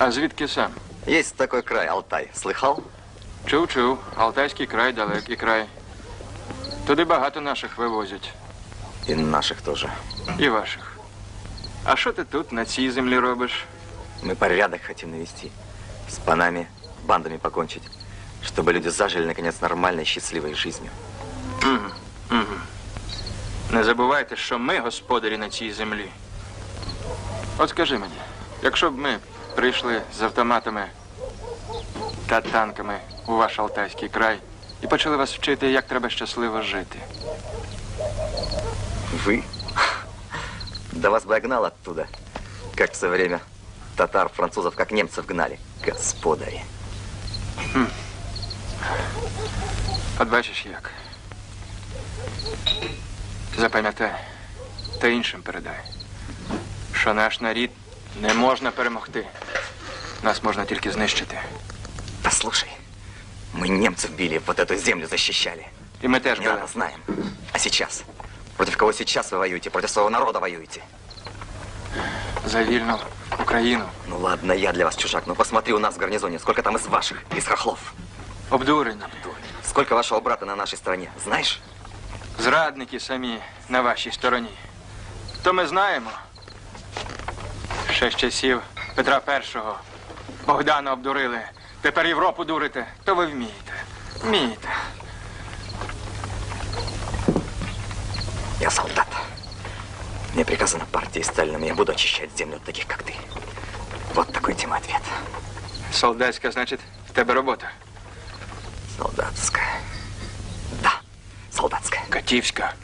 А звідки сам? Есть такой край, Алтай. Слыхал? Чув, чув. Алтайський край, далекий край. Туди багато наших вивозять. И наших тоже. І ваших. А що ти тут на цій землі робиш? Мы порядок хотим навести. С панами, бандами покончить. Чтобы люди зажили, наконец, нормальной, счастливой жизнью. Не забувайте, що ми господарі на цій землі. От скажи мені, якщо б ми прийшли з автоматами та танками у ваш Алтайський край і почали вас вчити, як треба щасливо жити. Вы? Да вас бы я гнал оттуда. Как в свое время татар, французов, как немцев гнали. Господари. От бачиш як. Запам'ятай та іншим передай, що наш нарід не можна перемогти. Нас можна тільки знищити. Послушай, мы немцев били, вот эту землю защищали. І ми теж Не були. рано знаем. А сейчас? Против кого сейчас вы воюете? Против своего народа воюете? за вільну Україну. Ну ладно, я для вас чужак, но посмотри у нас в гарнизоне, сколько там из ваших, из хохлов. Обдурені. Сколько вашего брата на нашей стороне, знаешь? Зрадники самі на вашій стороні. То ми знаємо. Ще з часів Петра І. Богдана обдурили. Тепер Європу дурите. То ви вмієте. Вмієте. Я солдат. Мне приказано партией Сталином, я буду очищать землю от таких, как ты. Вот такой тебе ответ. Солдатська, значить, в тебе робота. Солдатская. Да, солдатская. Катівська.